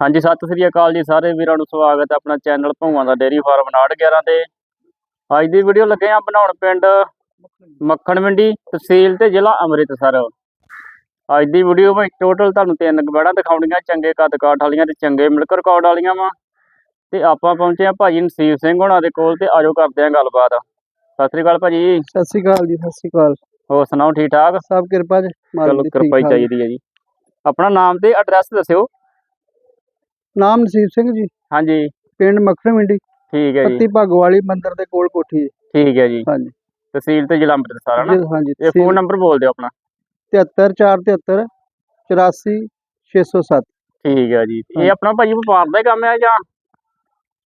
ਹਾਂਜੀ ਸਤਿ ਸ੍ਰੀ ਅਕਾਲ ਜੀ ਸਾਰੇ ਵੀਰਾਂ ਨੂੰ ਸਵਾਗਤ ਹੈ ਆਪਣਾ ਚੈਨਲ ਭੂਆਂ ਦਾ ਡੇਰੀ ਫਾਰਮ 911 ਤੇ। ਅੱਜ ਦੀ ਵੀਡੀਓ ਲੱਗੇ ਆ ਬਣਾਉਣ ਪਿੰਡ ਮੱਖਣ ਮੰਡੀ ਤਹਿਸੀਲ ਤੇ ਜ਼ਿਲ੍ਹਾ ਅੰਮ੍ਰਿਤਸਰ। ਅੱਜ ਦੀ ਵੀਡੀਓ ਵਿੱਚ ਟੋਟਲ ਤੁਹਾਨੂੰ ਤਿੰਨ ਗਵਾੜਾਂ ਦਿਖਾਉਣੀਆਂ ਚੰਗੇ ਕੱਦ ਕਾਠ ਵਾਲੀਆਂ ਤੇ ਚੰਗੇ ਮਿਲਕ ਰਿਕਾਰਡ ਵਾਲੀਆਂ ਵਾ। ਤੇ ਆਪਾਂ ਪਹੁੰਚੇ ਆ ਭਾਜੀ ਨਸੀਬ ਸਿੰਘ ਹੋਣਾ ਦੇ ਕੋਲ ਤੇ ਆਜੋ ਕਰਦੇ ਆ ਗੱਲਬਾਤ। ਸਤਿ ਸ੍ਰੀ ਅਕਾਲ ਭਾਜੀ। ਸਤਿ ਸ਼੍ਰੀ ਅਕਾਲ ਜੀ ਸਤਿ ਸ਼੍ਰੀ ਅਕਾਲ। ਹੋਰ ਸੁਣਾਓ ਠੀਕ ਠਾਕ ਸਭ ਕਿਰਪਾ ਜੀ ਚਲੋ ਕਿਰਪਾ ਹੀ। ਚਾਹੀਦੀ ਹੈ ਜੀ। ਆਪਣਾ ਨਾਮ ਤੇ ਐਡਰੈਸ ਦੱਸਿਓ। ਨਾਮ ਨਸੀਬ ਸਿੰਘ ਜੀ ਹਾਂਜੀ। ਪਿੰਡ ਮੱਖਣ ਮੰਡੀ ਠੀਕ ਹੈ ਜੀ। ਪੱਤੀ ਭਾਗਵਾਲੀ ਮੰਦਿਰ ਦੇ ਕੋਲ ਕੋਠੀ। ਠੀਕ ਹੈ ਜੀ। ਹਾਂਜੀ। ਤਹਿਸੀਲ ਤੇ ਜ਼ਿਲ੍ਹਾ ਅੰਮ੍ਰਿਤਸਰ ਹੈ ਨਾ? ਜੀ, ਹਾਂਜੀ ਇਹ ਫੋਨ ਨੰਬਰ ਬੋਲ ਦਿਓ ਆਪਣਾ? 73473 84 607 ਠੀਕ ਹੈ ਜੀ। ਇਹ। ਆਪਣਾ ਭਾਜੀ ਵਪਾਰ ਦਾ ਹੀ ਕੰਮ ਹੈ ਜਾਂ?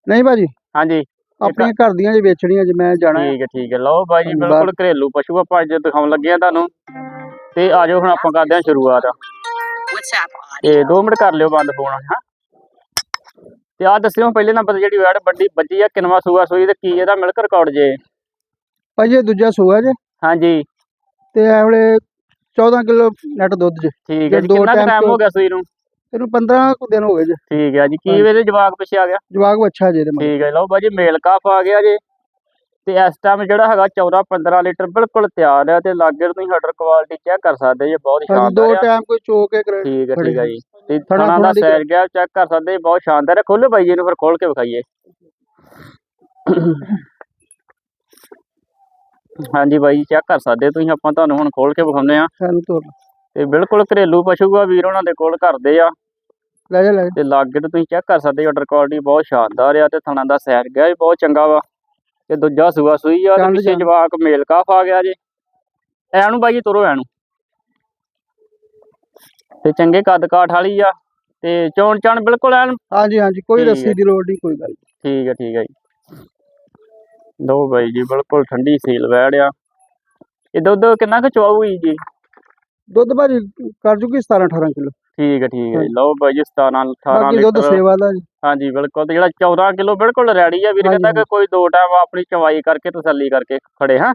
ਨਹੀਂ ਭਾਜੀ। ਹਾਂਜੀ। ਆਪਣੀਆਂ ਘਰ ਦੀਆਂ ਜੀ ਵੇਚਣੀਆਂ ਜੀ ਮੈਂ ਜਾਣਾ। ਠੀਕ ਹੈ ਠੀਕ ਹੈ। ਲਓ ਭਾਜੀ ਬਿਲਕੁਲ ਘਰੇਲੂ ਪਸ਼ੂ ਆਪਾਂ ਅੱਜ ਦਿਖਾਉਣ ਲੱਗੇ ਆ ਤੁਹਾਨੂੰ। ਤੇ ਆਜੋ ਹੁਣ ਆਪਾਂ ਕਰਦੇ ਹਾਂ ਸ਼ੁਰੂਆਤ। ਤੇ 2 ਮਿੰਟ ਕਰ ਲਿਓ ਬੰਦ ਫੋਨ ਹਾਂ? ਤੇ ਆ ਦੱਸਿਓ ਪਹਿਲੇ ਨੰਬਰ ਜਿਹੜੀ ਵੈੜ ਵੱਡੀ ਬੱਜੀ ਆ ਕਿਨਵਾ ਸੂਆ ਸੂਈ ਤੇ ਕੀ ਇਹਦਾ ਮਿਲਕ ਰਿਕਾਰਡ ਜੇ? ਭਾਜੀ ਇਹ ਦੂਜਾ ਸੂਆ ਜੇ। ਹਾਂਜੀ। ਤੇ ਇਹ ਵੇਲੇ 14 ਕਿਲੋ ਨੈਟ ਦੁੱਧ ਜੇ। ਠੀਕ ਹੈ ਜੀ। ਦੋ ਕਿੰਨਾ ਟਾਈਮ ਹੋ ਗਿਆ ਸੂਈ ਨੂੰ? ਇਹਨੂੰ 15 ਕੁ ਦਿਨ ਹੋ ਗਏ ਜੇ। ਠੀਕ ਹੈ ਜੀ। ਕੀ। ਵੇਲੇ ਜਵਾਕ ਪਿੱਛੇ ਆ ਗਿਆ? ਜਵਾਗ ਅੱਛਾ ਜੇ ਇਹਦੇ ਠੀਕ ਹੈ ਲਓ ਭਾਜੀ ਮੇਲ ਕਾਫ ਆ ਗਿਆ ਜੇ। ਤੇ ਇਸ ਟਾਈਮ ਜਿਹੜਾ ਹੈਗਾ 14 15 ਲੀਟਰ ਬਿਲਕੁਲ ਤਿਆਰ ਹੈ ਤੇ ਲਾਗੇ ਤੁਸੀਂ ਆਰਡਰ ਕੁਆਲਿਟੀ ਚੈੱਕ ਕਰ ਸਕਦੇ ਜੇ ਬਹੁਤ ਦੋ ਸ਼ਾਨਦਾਰ ਆ। ਟਾਈਮ ਕੋਈ ਚੋਕ ਠੀਕ ਹੈ ਠੀਕ ਹੈ ਜੀ। ਤੇ ਦਾ ਸੈਰ ਗਿਆ ਚੈੱਕ ਕਰ ਸਕਦੇ ਬਹੁਤ ਸ਼ਾਨਦਾਰ ਹੈ। ਖੋਲੋ ਬਾਈ ਜੀ ਨੂੰ ਫਿਰ ਖੋਲ ਕੇ ਵਿਖਾਈਏ। ਹਾਂਜੀ ਬਾਈ ਜੀ ਚੈੱਕ ਕਰ ਸਕਦੇ ਤੁਸੀਂ ਆਪਾਂ ਤੁਹਾਨੂੰ ਹੁਣ ਖੋਲ ਕੇ ਵਿਖਾਉਂਦੇ ਆ ਤੋਂ ਬਿਲਕੁਲ ਘਰੇਲੂ ਪਸ਼ੂ ਆ ਵੀਰ ਉਹਨਾਂ ਦੇ ਕੋਲ ਕਰਦੇ ਆ। ਲੈ ਜਾ ਲੈ। ਤੇ ਲਾਗੇ ਤੋਂ ਤੁਸੀਂ ਚੈੱਕ ਕਰ ਸਕਦੇ ਆਰਡਰ ਕੁਆਲਿਟੀ ਬਹੁਤ ਸ਼ਾਨਦਾਰ ਆ ਤੇ ਥਣਾ ਦਾ ਸੈਰ ਗਿਆ ਵੀ ਬਹੁਤ ਚੰਗਾ ਵਾ। ਤੇ ਦੂਜਾ ਸੂਆ ਸੂਈ ਆ ਤੇ ਪਿੱਛੇ। ਜਵਾਕ ਮੇਲ ਕਾਫ ਆ ਗਿਆ ਜੇ। ਐਨੂੰ ਬਾਈ ਜੀ ਤੁਰੋ ਐਨੂੰ ਤੇ ਚੰਗੇ ਕੱਦ ਕਾਠ ਵਾਲੀ ਆ ਤੇ ਚੋਣ ਚਾਣ ਬਿਲਕੁਲ ਐਨ ਹਾਂਜੀ ਹਾਂਜੀ ਕੋਈ ਠੀਕ ਰੱਸੀ। ਦੀ ਲੋੜ ਨਹੀਂ ਕੋਈ ਗੱਲ ਨੀ। ਠੀਕ ਹੈ ਠੀਕ ਹੈ ਜੀ। ਲਓ ਬਾਈ ਜੀ ਬਿਲਕੁਲ ਠੰਡੀ ਸੀਲ ਵੈੜ ਆ। ਇਹ ਦੁੱਧ ਕਿੰਨਾ ਕੁ ਚਵਾਊਗੀ ਜੀ ਦੁੱਧ ਭਾਜੀ ਕਰ ਜੂਗੀ 17 18 ਕਿਲੋ। ਠੀਕ ਹੈ ਠੀਕ ਹੈ ਜੀ। ਲਓ ਬਾਈ ਜੀ 17 18 ਬਾਕੀ ਦੁੱਧ ਲੀਟਰ। ਸੇਵਾ ਦਾ ਜੀ। ਹਾਂਜੀ ਬਿਲਕੁਲ ਤੇ ਜਿਹੜਾ 14 ਕਿਲੋ ਬਿਲਕੁਲ ਰੈਡੀ ਆ। ਵੀਰ ਹਾਂਜੀ, ਕਹਿੰਦਾ ਕਿ ਕੋਈ ਦੋ ਟਾਈਮ ਆਪਣੀ ਚਵਾਈ ਕਰਕੇ ਤਸੱਲੀ ਕਰਕੇ ਖੜੇ ਹਾਂ?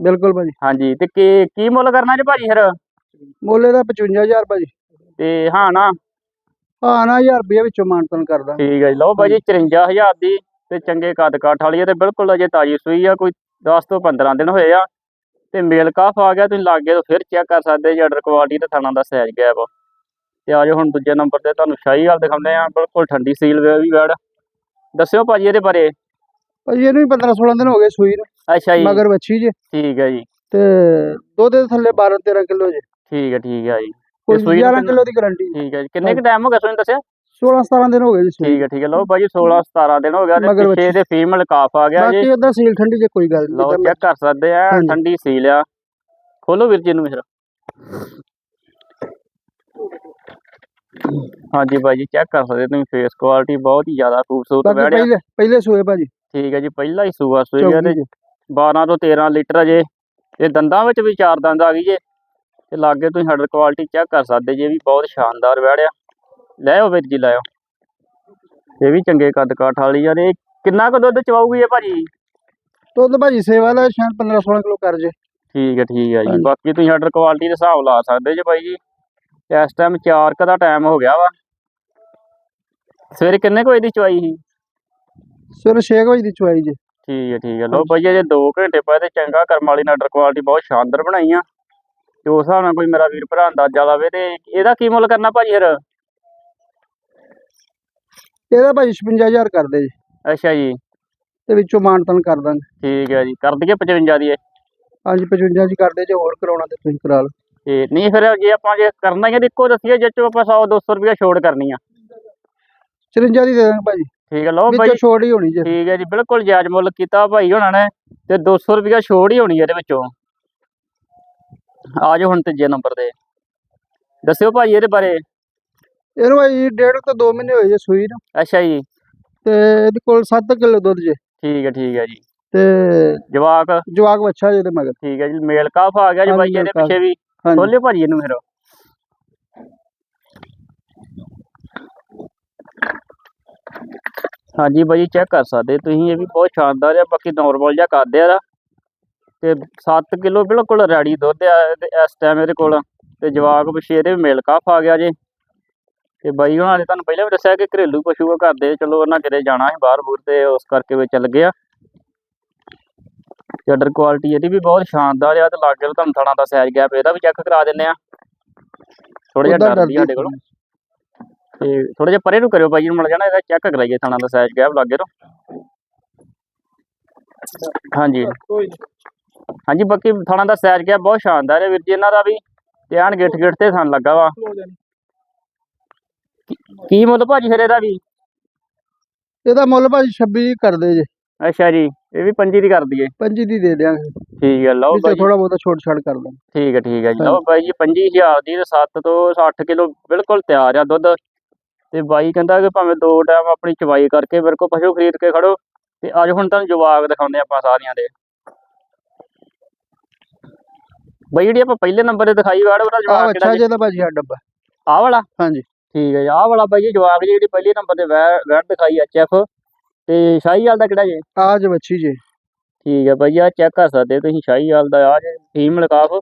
ਬਿਲਕੁਲ ਭਾਜੀ। ਹਾਂਜੀ ਤੇ ਕੀ ਕੀ ਮੁੱਲ ਕਰਨਾ ਜੀ ਭਾਜੀ ਫਿਰ? ਮੋਲੇ ਦਾ 55000 ਭਾਜੀ। ਤੇ ਹਾਂ ਨਾ। ਹਾਂ ਨਾ 1000 ਰੁਪਏ ਵਿੱਚੋਂ ਮਾਨਤਨ ਕਰਦਾ ਠੀਕ ਹੈ ਜੀ। ਲਓ ਭਾਜੀ 54000 ਦੀ ਤੇ ਚੰਗੇ ਕੱਦ ਕਾਠ ਵਾਲੀ ਤੇ ਬਿਲਕੁਲ ਅਜੇ ਤਾਜੀ ਸੂਈ ਆ ਕੋਈ 10 ਤੋਂ 15 ਦਿਨ ਹੋਏ ਆ। ਤੇ ਮੇਲ ਕਾਫ ਆ ਗਿਆ ਤੁਸੀਂ ਲਾਗੇ ਤੋਂ ਫਿਰ ਚੈੱਕ ਕਰ ਸਕਦੇ ਜੀ ਆਰਡਰ ਕੁਆਲਿਟੀ ਤੇ ਥਾਣਾ ਦਾ ਸਾਈਜ਼ ਵਾ ਤੇ ਆਜੋ ਹੁਣ ਦੂਜੇ ਨੰਬਰ ਤੇ ਤੁਹਾਨੂੰ ਸ਼ਾਹੀਵਾਲ ਦਿਖਾਉਂਦੇ ਆ ਬਿਲਕੁਲ ਠੰਡੀ ਸੀਲ ਵੇ ਵੀ ਵੜ ਦੱਸਿਓ ਭਾਜੀ ਇਹਦੇ ਬਾਰੇ। ਭਾਜੀ ਇਹਨੂੰ ਵੀ 15 16 ਦਿਨ ਹੋ ਗਏ ਸੂਈ ਨੂੰ। ਅੱਛਾ ਜੀ। ਮਗਰ ਵੱਛੀ ਜੇ। ਠੀਕ ਹੈ ਜੀ। ਤੇ ਦੁੱਧ ਦੇ ਥੱਲੇ 12 13 ਕਿਲੋ ਜੇ। ਠੀਕ ਹੈ ਠੀਕ ਹੈ ਜੀ। ਕੋਈ ਸੂਈ ਨੂੰ 11 ਕਿੰਨਾ- ਕਿਲੋ ਦੀ ਗਾਰੰਟੀ ਠੀਕ ਹੈ ਜੀ। ਕਿੰਨੇ ਕੁ ਟਾਈਮ ਹੋ ਗਿਆ ਤੁਹਾਨੂੰ ਦੱਸਿਆ? 16 17 ਦਿਨ ਹੋ ਗਏ ਜੀ ਠੀਕ ਹੈ ਠੀਕ ਹੈ। ਲਓ ਭਾਜੀ 16 17 ਦਿਨ ਹੋ ਗਿਆ ਤੇ ਪਿੱਛੇ। ਇਹਦੇ ਫੀਮੇਲ ਕਾਫ ਆ ਗਿਆ ਜੀ। ਬਾਕੀ ਉਹਦਾ ਸੀਲ ਠੰਡੀ ਜੇ ਕੋਈ ਗੱਲ ਲਓ ਨਹੀਂ ਚੈੱਕ ਕਰ ਸਕਦੇ ਆ। ਠੰਡੀ ਸੀਲ ਆ। ਖੋਲੋ ਵੀਰ ਜੀ ਨੂੰ ਫਿਰ। ਹਾਂਜੀ ਭਾਈ ਜੀ ਚੈੱਕ ਕਰ ਸਕਦੇ ਤੁਸੀਂ। ਫੇਸ ਕੁਆਲਿਟੀ ਬਹੁਤ ਹੀ ਜ਼ਿਆਦਾ ਖੂਬਸੂਰਤ ਬੈਠਿਆ ਪਹਿਲੇ ਪਹਿਲੇ ਸੂਏ ਭਾਜੀ। ਠੀਕ ਹੈ ਜੀ ਪਹਿਲਾ ਹੀ ਸੂਆ ਸੂਈ ਆ ਤੇ ਚੌਗੀ ਜੇ। 12 ਤੋਂ 13 ਲੀਟਰ ਜੇ। ਇਹ ਦੰਦਾਂ ਵਿੱਚ ਵੀ ਚਾਰ ਦੰਦ ਆ ਗਈ ਜੇ। ਤੇ ਲਾਗੇ ਤੁਸੀਂ ਹੱਡ ਕੁਆਲਿਟੀ ਚੈੱਕ ਕਰ ਸਕਦੇ ਜੇ ਵੀ ਬਹੁਤ ਸ਼ਾਨਦਾਰ ਬੈੜਿਆ ਲੈ ਆਓ ਵੀਰ ਜੀ ਲੈ ਆਓ। ਇਹ ਵੀ ਚੰਗੇ ਕੱਦ ਕਾਠ ਵਾਲੀ ਆ ਇਹ ਕਿੰਨਾ ਕੁ ਦੁੱਧ ਚਵਾਊਗੀ ਇਹ ਭਾਜੀ? ਦੁੱਧ ਭਾਜੀ ਸੇਵਾ ਦਾ ਸ਼ਾਇਦ 15 16 ਕਿਲੋ ਕਰ ਜੇ। ਠੀਕ ਹੈ ਠੀਕ ਹੈ ਜੀ। ਬਾਕੀ ਤੁਸੀਂ ਆਰਡਰ ਕੁਆਲਿਟੀ ਦੇ ਹਿਸਾਬ ਲਾ ਸਕਦੇ ਜੇ ਬਾਈ ਜੀ। ਇਸ ਟਾਈਮ 4 ਕ ਦਾ ਟਾਈਮ ਹੋ ਗਿਆ ਵਾ। ਸਵੇਰੇ ਕਿੰਨੇ ਕੁ ਵਜੇ ਦੀ ਚਵਾਈ ਸੀ? ਸਵੇਰੇ 6 ਵਜੇ ਦੀ ਚੁਆਈ ਜੇ। ਠੀਕ ਹੈ ਠੀਕ ਹੈ। ਲੋ ਬਾਈ ਜੇ 2 ਘੰਟੇ ਪਏ ਤੇ ਚੰਗਾ ਕਰਮ ਵਾਲੀ ਆਰਡਰ ਕੁਆਲਿਟੀ ਬਹੁਤ ਸ਼ਾਨਦਾਰ ਬਣਾਈ ਆ। ਤੇ ਉਸ ਹਿਸਾਬ ਨਾਲ ਕੋਈ ਮੇਰਾ ਵੀਰ ਭਰਾ ਅੰਦਾਜ਼ਾ ਲਾਵੇ ਤੇ ਇਹਦਾ ਕੀ ਮੁੱਲ ਕਰਨਾ ਭਾਜੀ ਫਿਰ? ਇਹਦਾ ਭਾਜੀ 56000 ਕਰਦੇ ਜੀ। ਅੱਛਾ ਜੀ। ਤੇ ਵਿੱਚੋਂ ਮਾਨਤਨ ਕਰ ਦਾਂਗੇ। ਠੀਕ ਹੈ ਜੀ। ਕਰ ਦਈਏ 55 ਦੀ ਇਹ? ਹਾਂਜੀ 55 ਜੀ ਕਰਦੇ ਜੇ ਹੋਰ ਕਰਾਉਣਾ ਤੇ ਤੁਸੀਂ ਕਰਾ ਲਓ। ਤੇ ਨਹੀਂ ਫਿਰ ਜੇ ਆਪਾਂ ਜੇ ਕਰਨਾ ਹੀ ਇੱਕੋ ਦੱਸੀਏ ਚੋਂ ਆਪਾਂ 100 200 ਰੁਪਇਆ ਛੋੜ ਕਰਨੀ ਆ। 54 ਦੀ ਦੇ ਦਾਂਗੇ ਭਾਜੀ। ਠੀਕ ਹੈ ਲੋ ਬਾਈ ਵਿੱਚੋਂ ਛੋੜ ਹੀ ਹੋਣੀ ਜੇ। ਠੀਕ ਹੈ ਜੀ ਬਿਲਕੁਲ ਜਾਇਜ਼ ਮੁੱਲ ਕੀਤਾ ਭਾਈ ਹੋਣਾ ਨੇ ਤੇ 200 ਰੁਪਇਆ ਛੋੜ ਹੀ ਹੋਣੀ ਇਹਦੇ ਵਿੱਚੋਂ। ਆ ਜਾਓ ਹੁਣ ਤੀਜੇ ਨੰਬਰ ਤੇ। ਦੱਸਿਓ ਭਾਈ ਇਹਦੇ ਬਾਰੇ। ਇਹਨੂੰ ਭਾਜੀ ਡੇਢ ਤੋਂ 2 ਮਹੀਨੇ ਹੋਏ ਜੇ ਸੂਈ ਨੂੰ। ਅੱਛਾ ਜੀ। ਤੇ ਇਹਦੇ ਕੋਲ 7 ਕਿਲੋ ਦੁੱਧ ਜੇ। ਠੀਕ ਹੈ ਠੀਕ ਹੈ ਜੀ। ਤੇ ਜਵਾਕ? ਜਵਾਕ ਬੱਚਾ ਜੇ ਦੇ ਮਗਰ। ਠੀਕ ਹੈ ਜੀ ਮੇਲ ਕਾਫ ਆ ਗਿਆ ਜੀ ਬਾਈ ਇਹਦੇ। ਪਿੱਛੇ ਵੀ। ਖੋਲਿਓ ਭਾਜੀ ਇਹਨੂੰ ਫਿਰ। ਹਾਂਜੀ ਬਾਈ ਚੈੱਕ ਕਰ ਸਕਦੇ ਤੁਸੀਂ ਇਹ ਵੀ ਬਹੁਤ ਸ਼ਾਨਦਾਰ ਆ ਬਾਕੀ ਨਾਰਮਲ ਜਿਹਾ ਕਰਦੇ ਆ ਤੇ 7 ਕਿਲੋ ਬਿਲਕੁਲ ਰੈਡੀ ਦੁੱਧ ਆ ਤੇ ਇਸ ਟਾਈਮ ਇਹਦੇ ਕੋਲ। ਤੇ ਜਵਾਕ ਇਹਦੇ ਵੀ ਮੇਲ ਕਾਫ ਆ ਗਿਆ ਜੇ। ਤੇ ਬਾਈ ਉਹਨਾਂ ਨੇ ਤੁਹਾਨੂੰ ਪਹਿਲਾਂ ਵੀ ਦੱਸਿਆ ਕਿ ਘਰੇਲੂ ਪਸ਼ੂ ਆ ਘਰ ਦੇ ਚਲੋ ਉਹਨਾਂ ਕਿਤੇ ਜਾਣਾ ਸੀ ਬਾਹਰ ਬੂਰ ਤੇ ਉਸ ਕਰਕੇ ਵਿੱਚ ਚੱਲ ਗਿਆ ਚੱਡਰ ਕੁਆਲਿਟੀ ਇਹਦੀ ਵੀ ਬਹੁਤ ਸ਼ਾਨਦਾਰ ਆ ਤੇ ਲਾਗੇ ਤੁਹਾਨੂੰ ਥਣਾ ਦਾ ਸਾਈਜ਼ ਗੈਪ ਇਹਦਾ ਵੀ ਚੈੱਕ ਕਰਾ ਦਿੰਨੇ ਆ। ਥੋੜਾ ਜਿਹਾ ਡਰਦੀ ਸਾਡੇ ਕੋਲ। ਤੇ ਥੋੜਾ ਜਿਹਾ ਪਰੇ ਨੂੰ ਕਰਿਓ ਬਾਈ ਨੂੰ ਮਿਲ ਜਾਣਾ ਇਹਦਾ ਚੈੱਕ ਕਰਾਈਏ ਥਣਾ ਦਾ ਸਾਈਜ਼ ਗੈਪ ਲਾਗੇ ਤੋਂ। ਹਾਂਜੀ। ਹਾਂਜੀ ਬਾਕੀ ਥਣਾ ਦਾ ਸਾਈਜ਼ ਗੈਪ ਬਹੁਤ ਸ਼ਾਨਦਾਰ ਹੈ ਵੀਰ ਜੀ ਇਹਨਾਂ ਦਾ ਵੀ ਤੇ ਐਨ ਗਿੱਠ ਗਿੱਠ ਤੇ ਥਣ ਲੱਗਾ ਵਾ। ਕੀ ਮੁੱਲ ਭਾਜੀ ਫਿਰ ਇਹਦਾ ਵੀ? ਇਹਦਾ ਮੁੱਲ ਭਾਜੀ 26 ਕਰਦੇ ਜੇ। ਅੱਛਾ ਜੀ ਇਹ ਵੀ ਪੰਜੀ ਦੀ ਕਰ ਦਈਏ। 25 ਦੀ ਦੇ ਦਿਆਂਗੇ। ਠੀਕ ਹੈ ਲਓ ਬਾਈ। ਥੋੜਾ ਬਹੁਤਾ ਛੋਟ ਛਾੜ ਕਰ ਦਾਂਗੇ ਠੀਕ ਹੈ ਠੀਕ ਹੈ ਜੀ ਲਓ ਬਾਈ ਜੀ 25000 ਦੀ ਤੇ 7 ਤੋਂ 8 ਕਿਲੋ ਬਿਲਕੁਲ ਤਿਆਰ ਆ ਦੁੱਧ। ਤੇ ਬਾਈ ਕਹਿੰਦਾ ਕਿ ਭਾਵੇਂ ਦੋ ਟਾਈਮ ਆਪਣੀ ਚਵਾਈ ਕਰਕੇ ਮੇਰੇ ਕੋਲ ਪਸ਼ੂ ਖਰੀਦ ਕੇ ਖੜੋ। ਤੇ ਅੱਜ ਹੁਣ ਤੁਹਾਨੂੰ ਜਵਾਗ ਦਿਖਾਉਂਦੇ ਆਪਾਂ ਸਾਰੀਆਂ ਦੇ। ਬਾਈ ਜਿਹੜੀ ਆਪਾਂ ਪਹਿਲੇ ਨੰਬਰ ਤੇ ਦਿਖਾਈ ਵਾੜ ਉਹਦਾ ਆ ਅੱਛਾ ਕਿਹੜਾ ਜੀ ਜੇ? ਤਾਂ ਭਾਜੀ ਆ ਡੱਬਾ। ਆਹ ਵਾਲਾ? ਹਾਂਜੀ। ਠੀਕ ਹੈ ਜੀ ਆਹ ਵਾਲਾ ਬਾਈ ਜੀ ਜਵਾਗ ਜੀ ਜਿਹੜੀ ਪਹਿਲੇ ਨੰਬਰ ਤੇ ਵੈ- ਵੈਟ ਦਿਖਾਈ ਐਚਐਫ ਤੇ ਸ਼ਾਹੀਵਾਲ ਦਾ ਕਿਹੜਾ ਜੀ? ਆਜ ਬੱਚੀ ਜੇ। ਠੀਕ ਹੈ ਭਾਈ ਆ ਚੈੱਕ ਕਰ ਸਕਦੇ ਹੋ ਤੁਸੀਂ ਸ਼ਾਹੀਵਾਲ ਦਾ ਆ ਜੇ ਫੀਮੇਲ ਕਾਫ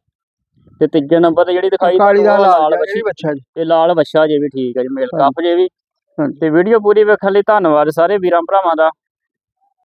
ਤੇ ਤੀਜੇ ਨੰਬਰ ਤੇ ਜਿਹੜੀ ਦਿਖਾਈ ਕਾਲੀ ਦਾ ਤੁਹਾਨੂੰ ਉਹ ਲਾਲ ਬੱਚੀ ਬੱਚੀ ਬੱਚਾ ਜੀ। ਤੇ ਲਾਲ ਵੱਛਾ ਜੇ ਵੀ ਠੀਕ ਹੈ ਜੀ ਮੇਲ ਹਾਂਜੀ। ਕਾਫ ਜੇ ਵੀ। ਹਾਂਜੀ। ਤੇ ਵੀਡੀਓ ਪੂਰੀ ਵੇਖਣ ਲਈ ਧੰਨਵਾਦ ਸਾਰੇ ਵੀਰਾਂ ਭਰਾਵਾਂ ਦਾ।